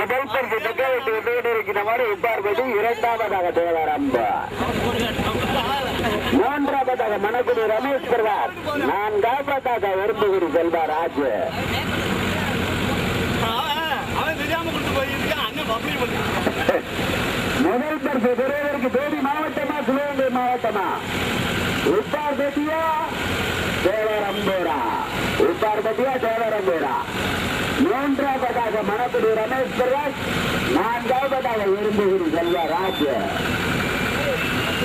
முதல் பரிசு தக்கவைத்து விட்டு இரண்டாவதாக தேவரம்பு மூன்றாவதாக மணக்குடி ரமேஷ் பிரதாப் நான்காவதாக எறும்புகுடி செல்வராஜ் அவன் முதல் பரிசு பெறுவதற்கு தேவி மாவட்டமா சிவகங்கை மாவட்டமா? உப்பார் பத்தியா உப்பார்பதியா தேவரம்பூரா உப்பார்பதியா தேவரம்பூரா. என்ற மணக்குடி ரமேஷ் பிரதாப் நான்காவதாக செல்வா செல்வராஜ்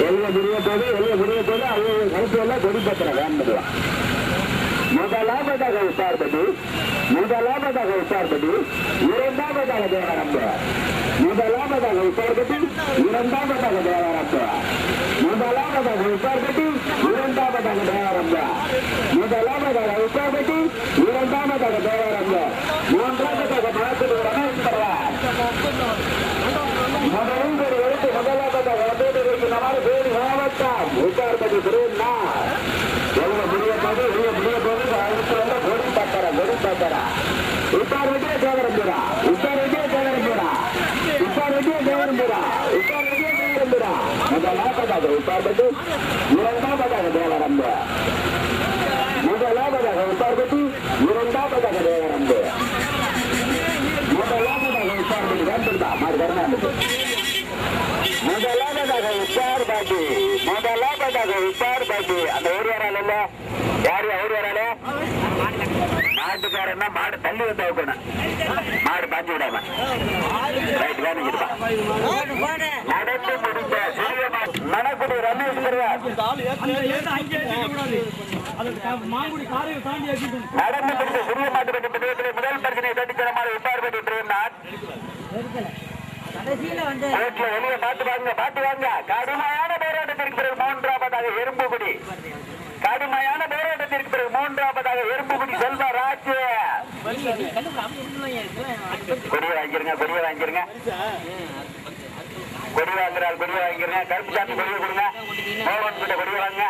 எல்ல முடிய போது எல்ல முடிய போது அது கருத்து எல்லாம் கொடிப்பத்திரம் வேண்டுதான் முதலாவதாக உசார்பதி முதலாவதாக உசார்பதி இரண்டாவதாக தேவரம்பு. முதலாவதாக உசார்பதி இரண்டாவதாக தேவரம்பு. முதலாவதாக உசார்பதி இரண்டாவதாக தேவரம்பு முதலாவதாக உசார்பதி இரண்டாவதாக தேவரம்பு மூன்றாவதாக மனத்தில் ரமேஷ் முதலில் ஒரு எழுத்து முதலாவதாக வந்து நம்மால் வேறு மாவட்டம் உசார்பதி திருநா எவ்வளவு முடிய போது வெளிய முடிய போது அடுத்து வந்து கொடி பத்தர கொடி பத்தர உப்பார் வெட்டிய தேவரம்புரா உப்பார் வெட்டிய தேவரம்புரா உப்பார் வெட்டிய தேவரம்புரா உப்பார் வெட்டிய தேவரம்புரா முதலாவதாக இரண்டாவதாக முதலாவதாக உப்பார் வெட்டி தேவரம்பு முதலாவதாக வெட்டி வேண்டுதா மாறு கருணாநிதி முதலாவதாக உப்பார் பாட்டி முதலாவதாக உப்பார் பாட்டி அந்த ஒரு வரால இல்ல யாரு அவர் வரால மாட்டுக்காரன்னா மாடு தள்ளி வந்து மாடு. பாஞ்சு விடாம ரைட் வேணுங்கிருப்பா மாட்டு ரமேஷ் பெருவார் நடந்து முடிந்த சிறிய மாட்டு பற்றி முதல் பரிசனை தட்டிக்கிற மாதிரி உப்பார் பிரேம்நாத் கடைசியில வந்து ரோட்ல வெளியே பாட்டு வாங்க பாட்டு வாங்க. கடுமையான போராட்டத்திற்கு பிறகு மூன்றாவதாக எறும்புகுடி கடுமையான போராட்டத்திற்கு பிறகு மூன்றாவதாக எறும்புகுடி செல்வ செல்வராஜ் கொடிய வாங்கிருங்க கொடிய வாங்கிருங்க. கொடி வாங்குறாள் கொடிய வாங்கிருங்க. கருப்பு சாமி கொடியை கொடுங்க. மோகன் கிட்ட கொடிய வாங்க